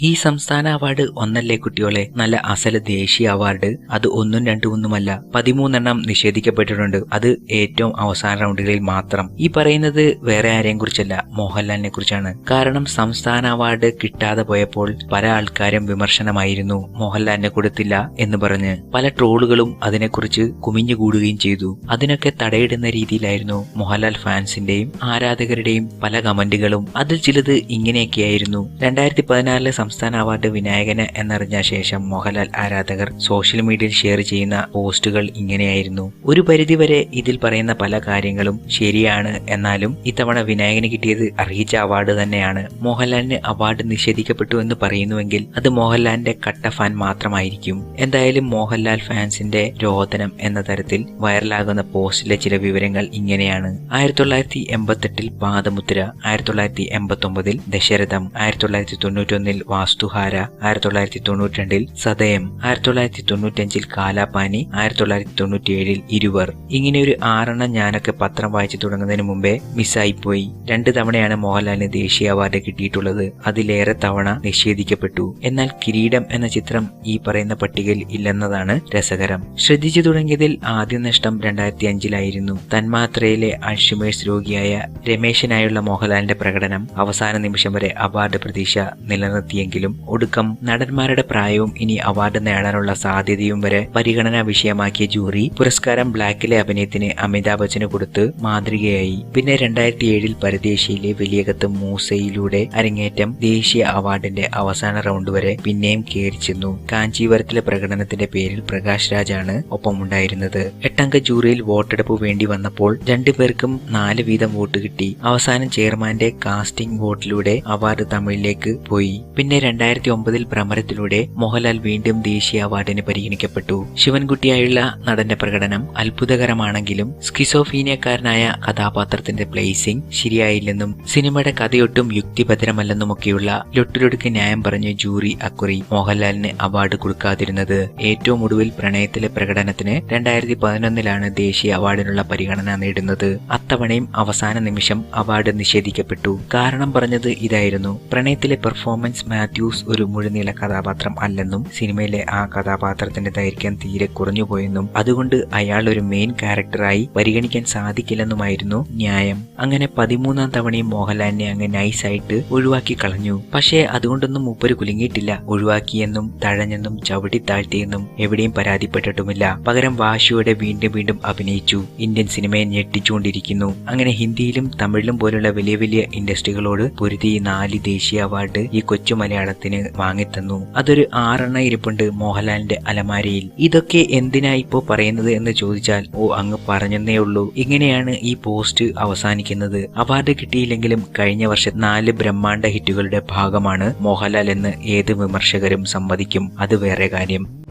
ഈ സംസ്ഥാന അവാർഡ് ഒന്നല്ലേ കുട്ടികളെ? നല്ല അസല ദേശീയ അവാർഡ്. അത് ഒന്നും രണ്ടും ഒന്നുമല്ല പതിമൂന്നെണ്ണം നിഷേധിക്കപ്പെട്ടിട്ടുണ്ട്. അത് ഏറ്റവും അവസാന റൗണ്ടുകളിൽ മാത്രം. ഈ പറയുന്നത് വേറെ ആരെയും കുറിച്ചല്ല മോഹൻലാലിനെ കുറിച്ചാണ്. കാരണം സംസ്ഥാന അവാർഡ് കിട്ടാതെ പോയപ്പോൾ പല ആൾക്കാരും വിമർശനമായിരുന്നു മോഹൻലാലിനെ കൊടുത്തില്ല എന്ന് പറഞ്ഞ്. പല ട്രോളുകളും അതിനെക്കുറിച്ച് കുമിഞ്ഞുകൂടുകയും ചെയ്തു. അതിനൊക്കെ തടയിടുന്ന രീതിയിലായിരുന്നു മോഹൻലാൽ ഫാൻസിന്റെയും ആരാധകരുടെയും പല കമന്റുകളും. അതിൽ ചിലത് ഇങ്ങനെയൊക്കെയായിരുന്നു. രണ്ടായിരത്തി പതിനാറിലെ സംസ്ഥാന അവാർഡ് വിനായകന് എന്നറിഞ്ഞ ശേഷം മോഹൻലാൽ ആരാധകർ സോഷ്യൽ മീഡിയയിൽ ഷെയർ ചെയ്യുന്ന പോസ്റ്റുകൾ ഇങ്ങനെയായിരുന്നു. ഒരു പരിധിവരെ ഇതിൽ പറയുന്ന പല കാര്യങ്ങളും ശരിയാണ് എന്നാലും ഇത്തവണ വിനായകന് കിട്ടിയത് അറിയിച്ച അവാർഡ് തന്നെയാണ്. മോഹൻലാലിന് അവാർഡ് നിഷേധിക്കപ്പെട്ടു എന്ന് പറയുന്നുവെങ്കിൽ അത് മോഹൻലാലിന്റെ കട്ട ഫാൻ മാത്രമായിരിക്കും. എന്തായാലും മോഹൻലാൽ ഫാൻസിന്റെ രോദനം എന്ന തരത്തിൽ വൈറലാകുന്ന പോസ്റ്റിലെ ചില വിവരങ്ങൾ ഇങ്ങനെയാണ്. ആയിരത്തി തൊള്ളായിരത്തി എൺപത്തെട്ടിൽ പാദമുദ്ര ആയിരത്തി തൊള്ളായിരത്തി എൺപത്തി ഒമ്പതിൽ ദശരഥം ആയിരത്തി തൊള്ളായിരത്തി തൊണ്ണൂറ്റൊന്നിൽ വാസ്തുഹാര ആയിരത്തി തൊള്ളായിരത്തി തൊണ്ണൂറ്റി രണ്ടിൽ സതയം ആയിരത്തി തൊള്ളായിരത്തി തൊണ്ണൂറ്റഞ്ചിൽ കാലാപാനി ആയിരത്തി തൊള്ളായിരത്തി തൊണ്ണൂറ്റിയേഴിൽ ഇരുവർ. ഇങ്ങനെ ഒരു ആറെണ്ണം ഞാനൊക്കെ പത്രം വായിച്ചു തുടങ്ങുന്നതിന് മുമ്പേ മിസ്സായിപ്പോയി. രണ്ട് തവണയാണ് മോഹൻലാലിന് ദേശീയ അവാർഡ് കിട്ടിയിട്ടുള്ളത്. അതിലേറെ തവണ നിഷേധിക്കപ്പെട്ടു. എന്നാൽ കിരീടം എന്ന ചിത്രം ഈ പറയുന്ന പട്ടികയിൽ ഇല്ലെന്നതാണ് രസകരം. ശ്രദ്ധിച്ചു തുടങ്ങിയതിൽ ആദ്യ നഷ്ടം രണ്ടായിരത്തി അഞ്ചിലായിരുന്നു തന്മാത്രയിലെ അൾഷിമേഴ്സ് രോഗിയായ രമേശനായുള്ള മോഹൻലാലിന്റെ പ്രകടനം അവസാന നിമിഷം വരെ അവാർഡ് പ്രതീക്ഷ നിലനിർത്തിയെങ്കിലും ഒടുക്കം നടന്മാരുടെ പ്രായവും ഇനി അവാർഡ് നേടാനുള്ള സാധ്യതയും വരെ പരിഗണനാ വിഷയമാക്കിയ ജൂറി പുരസ്കാരം ബ്ലാക്കിലെ അഭിനയത്തിന് അമിതാഭ് ബച്ചന് കൊടുത്ത് മാതൃകയായി. പിന്നെ രണ്ടായിരത്തി ഏഴിൽ പരദേശിയിലെ വലിയകത്ത് മൂസയിലൂടെ അരങ്ങേറ്റം ദേശീയ അവാർഡിന്റെ അവസാന റൗണ്ട് വരെ പിന്നെയും കയറിച്ചെന്നു കാഞ്ചീപുരത്തിലെ പ്രകടനത്തിന്റെ പേരിൽ പ്രകാശ് രാജാണ് ഒപ്പമുണ്ടായിരുന്നത്. എട്ടംഗ ജൂറിയിൽ വോട്ടെടുപ്പ് വേണ്ടി വന്നപ്പോൾ രണ്ടുപേർക്കും നാല് വീതം വോട്ട് കിട്ടി. അവസാനം ചെയർമാന്റെ കാസ്റ്റിംഗ് വോട്ടിലൂടെ അവാർഡ് തമിഴിലേക്ക് പോയി. പിന്നെ രണ്ടായിരത്തി ഒമ്പതിൽ ഭ്രമരത്തിലൂടെ മോഹൻലാൽ വീണ്ടും ദേശീയ അവാർഡിന് പരിഗണിക്കപ്പെട്ടു. ശിവൻകുട്ടിയായുള്ള നടന്റെ പ്രകടനം അത്ഭുതകരമാണെങ്കിലും സ്കിസോഫീനിയക്കാരനായ കഥാപാത്രത്തിന്റെ പ്ലേസിംഗ് ശരിയായില്ലെന്നും സിനിമയുടെ കഥയൊട്ടും യുക്തിഭദ്രമല്ലെന്നുമൊക്കെയുള്ള ലൊട്ടിലൊടുക്ക് ന്യായം പറഞ്ഞ് ജൂറി അക്കുറി മോഹൻലാലിന് അവാർഡ് കൊടുക്കാതിരുന്നത് ഏറ്റവും ഒടുവിൽ പ്രണയത്തിലെ പ്രകടനത്തിന് രണ്ടായിരത്തി പതിനൊന്നിലാണ് ദേശീയ അവാർഡിനുള്ള പരിഗണന നേടുന്നത്. അത്തവണയും അവസാന നിമിഷം അവാർഡ് നിഷേധിക്കപ്പെട്ടു. കാരണം പറഞ്ഞത് ഇതായിരുന്നു. പ്രണയത്തിലെ പെർഫോമൻസ് മാത്യൂസ് ഒരു മുഴുനീള കഥാപാത്രം അല്ലെന്നും സിനിമയിലെ ആ കഥാപാത്രത്തിന്റെ ദൈർഘ്യം തീരെ കുറഞ്ഞുപോയെന്നും അതുകൊണ്ട് അയാൾ ഒരു മെയിൻ ക്യാരക്ടറായി പരിഗണിക്കാൻ സാധിക്കില്ലെന്നുമായിരുന്നു ന്യായം. അങ്ങനെ പതിമൂന്നാം തവണയും മോഹൻലാലിനെ അങ്ങ് നൈസായിട്ട് ഒഴിവാക്കി കളഞ്ഞു പക്ഷേ അതുകൊണ്ടൊന്നും മൂപ്പര് കുലുങ്ങിയിട്ടില്ല. ഒഴിവാക്കിയെന്നും തഴഞ്ഞെന്നും ചവിട്ടി താഴ്ത്തിയെന്നും എവിടെയും പരാതിപ്പെട്ടിട്ടുമില്ല. പകരം വാശിയോടെ വീണ്ടും വീണ്ടും അഭിനയിച്ചു. ഇന്ത്യൻ സിനിമയെ ഞെട്ടിച്ചുകൊണ്ടിരിക്കുന്നു. അങ്ങനെ ഹിന്ദിയിലും തമിഴിലും പോലുള്ള വലിയ വലിയ ഇൻഡസ്ട്രികളോട് പൊരുതി നാല് ദേശീയ അവാർഡ് ഈ കൊച്ചു മലയാളത്തിന് വാങ്ങിത്തന്നു. അതൊരു ആറെണ്ണ ഇരിപ്പുണ്ട് മോഹൻലാലിന്റെ അലമാരയിൽ. ഇതൊക്കെ എന്തിനാ ഇപ്പോ പറയുന്നത് എന്ന് ചോദിച്ചാൽ ഓ അങ്ങ് പറഞ്ഞെന്നേ ഉള്ളൂ. ഇങ്ങനെയാണ് ഈ പോസ്റ്റ് അവസാനിക്കുന്നത്. അവാർഡ് കിട്ടിയില്ലെങ്കിലും കഴിഞ്ഞ വർഷം നാല് ബ്രഹ്മാണ്ഡ ഹിറ്റുകളുടെ ഭാഗമാണ് മോഹൻലാൽ എന്ന് ഏത് വിമർശകരും സമ്മതിക്കും. അത് വേറെ കാര്യം.